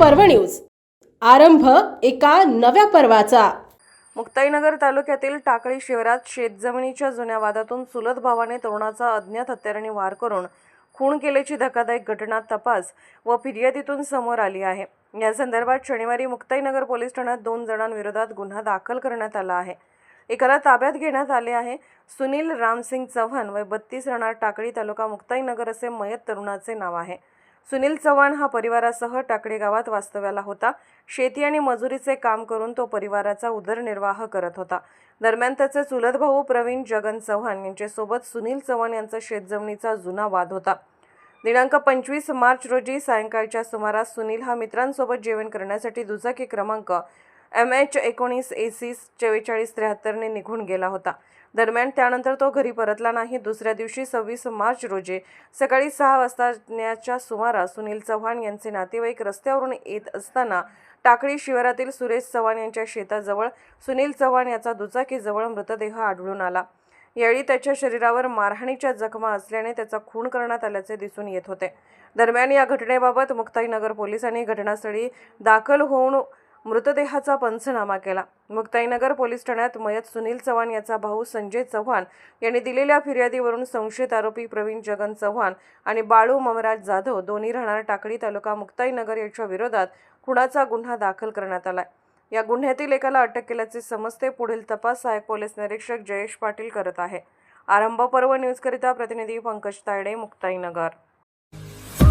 पर्व न्यूज. आरंभ एका नव्या पर्वाचा. मुक्ताईनगर तालुक्यातील टाकळी शहरात शेतजमिनीच्या जुन्या वादातून चुलत भावाने तरुणाचा अज्ञात हत्याराने वार करून खून केल्याची धक्कादायक घटना तपास व फिर्यादीतून समोर आली आहे. या संदर्भात शनिवारी मुक्ताईनगर पोलीस ठाण्यात दोन जणांविरोधात गुन्हा दाखल करण्यात आला आहे. एकाला ताब्यात घेण्यात आले आहे. सुनील रामसिंग चव्हाण व बत्तीस राहणार टाकळी तालुका मुक्ताईनगर असे मयत तरुणाचे नाव आहे. सुनील चव्हाण हा परिवारासह टाकडे गावात वास्तव्याला होता. शेती आणि मजुरीचे काम करून तो परिवाराचा उदरनिर्वाह करत होता. दरम्यान त्याचे चुलत भाऊ प्रवीण जगन चव्हाण यांच्यासोबत सुनील चव्हाण यांचा शेतजमिनीचा जुना वाद होता. दिनांक पंचवीस मार्च रोजी सायंकाळच्या सुमारास सुनील हा मित्रांसोबत जेवण करण्यासाठी दुचाकी क्रमांक एम एच एकोणीस ए सी चव्वेचाळीस त्र्याहत्तरने निघून गेला होता. दरम्यान त्यानंतर तो घरी परतला नाही. दुसऱ्या दिवशी सव्वीस मार्च रोजी सकाळी सहा वाजताच्या सुमारास सुनील चव्हाण यांचे नातेवाईक रस्त्यावरून येत असताना टाकळी शिवारातील सुरेश चव्हाण यांच्या शेताजवळ सुनील चव्हाण याचा दुचाकीजवळ मृतदेह आढळून आला. यावेळी त्याच्या शरीरावर मारहाणीच्या जखमा असल्याने त्याचा खून करण्यात आल्याचे दिसून येत होते. दरम्यान या घटनेबाबत मुक्ताईनगर पोलिसांनी घटनास्थळी दाखल होऊन मृतदेहाचा पंचनामा केला. मुक्ताईनगर पोलीस ठाण्यात मयत सुनील चव्हाण याचा भाऊ संजय चव्हाण यांनी दिलेल्या फिर्यादीवरून संशयित आरोपी प्रवीण जगन चव्हाण आणि बाळू ममराज जाधव दोन्ही राहणार टाकळी तालुका मुक्ताईनगर यांच्या विरोधात खुणाचा गुन्हा दाखल करण्यात आलाय. या गुन्ह्यातील एकाला अटक केल्याचे समजते पुढील तपास सहाय्यक पोलीस निरीक्षक जयेश पाटील करत आहे. आरंभ पर्व न्यूजकरिता प्रतिनिधी पंकज तायडे मुक्ताईनगर.